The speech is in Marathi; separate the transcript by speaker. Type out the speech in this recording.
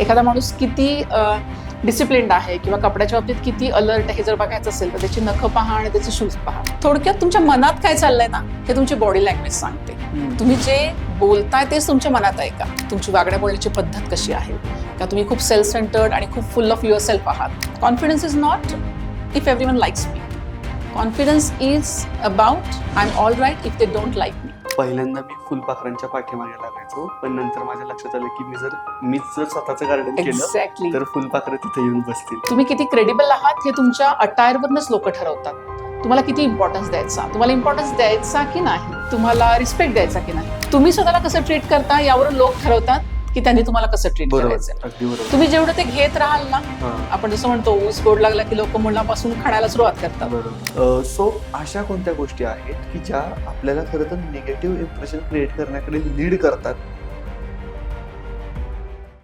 Speaker 1: एखादा माणूस किती डिसिप्लिन्ड आहे किंवा कपड्याच्या बाबतीत किती अलर्ट हे जर बघायचं असेल तर त्याची नखं पहा आणि त्याचे शूज पहा. थोडक्यात तुमच्या मनात काय चाललंय ना हे तुमची बॉडी लँग्वेज सांगते. तुम्ही जे बोलताय तेच तुमच्या मनात आहे का? तुमची वागण्या बोलण्याची पद्धत कशी आहे? का तुम्ही खूप सेल्फ सेंटर्ड आणि खूप फुल ऑफ युअर सेल्फ आहात? Confidence is not if everyone likes me confidence is about I am all right if they don't like me
Speaker 2: पहिल्यांदा मी फुलपाखरांच्या पाठीमागे लागायचो पण नंतर माझ्या लक्षात आलं की मी जर मीच जर स्वतःचं गार्डन केलं तर फुलपाखरं तिथे येऊन बसतील.
Speaker 1: तुम्ही किती क्रेडिबल आहात हे तुमच्या अटायरवरनच लोक ठरवतात. तुम्हाला किती इम्पॉर्टन्स द्यायचा? तुम्हाला इम्पॉर्टन्स द्यायचा की नाही? तुम्हाला रिस्पेक्ट द्यायचा की नाही? तुम्ही स्वतःला कसं ट्रीट करता? यावरून लोक ठरवतात. की त्यांनी तुम्हाला कसं ट्रीट करायचं तुम्ही जेवढं ते घेत राहाल ना. आपण जसं म्हणतो ऊस गोड लागला की लोक मुलापासून खाण्याला सुरुवात करतात.
Speaker 2: सो अशा कोणत्या गोष्टी आहेत की ज्या आपल्याला खरं तर निगेटिव्ह इम्प्रेशन क्रिएट करण्याकडे लीड करतात?